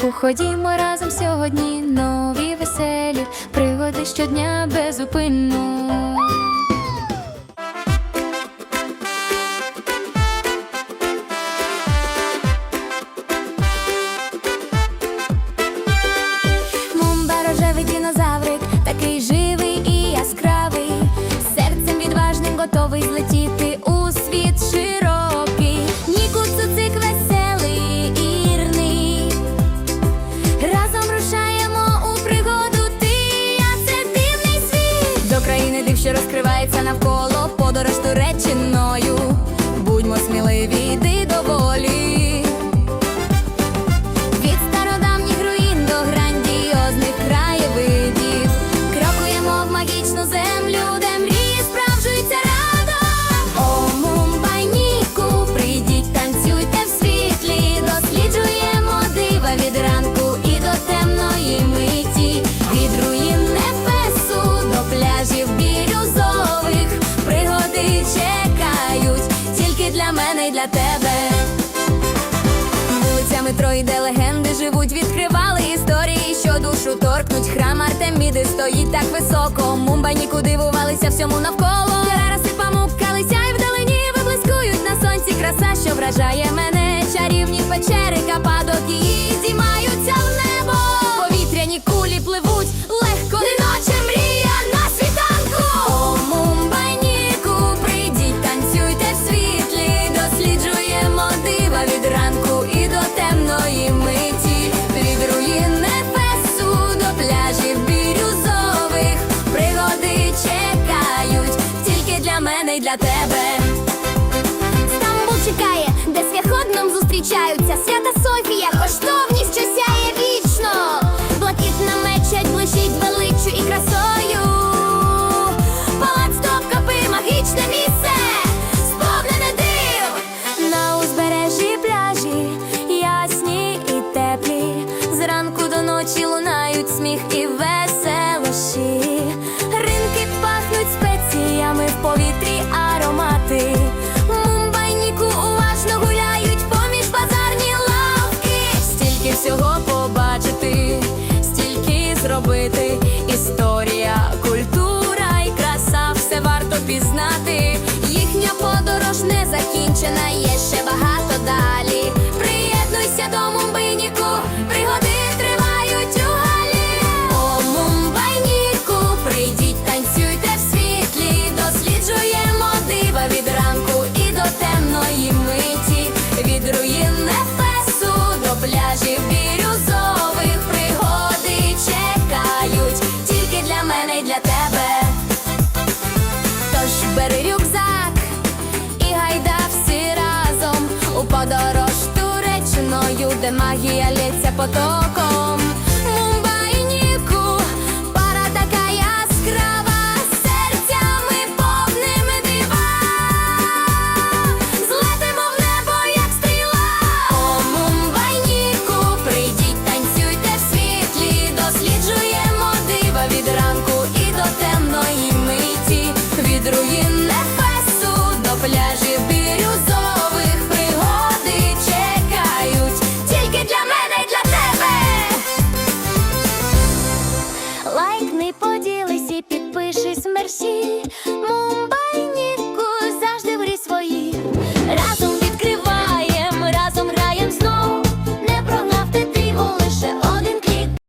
парку ходімо разом сьогодні, нові веселі, пригоди щодня безупинно. cuando eres для тебе. Вулицями трої, де легенди живуть, відкривали історії, що душу торкнуть. Храм Артеміди стоїть так високо. Мумба нікуди вувалися, всьому навколо. Рараси памукалися і вдалині виблискують на сонці краса, що вражає мене. Чарівні печери, кападок і зіма. мене і для тебе. Стамбул чекає, де свяходном зустрічаються. Свята Софія, коштовність щось. 却难 де магія лється потоком. красі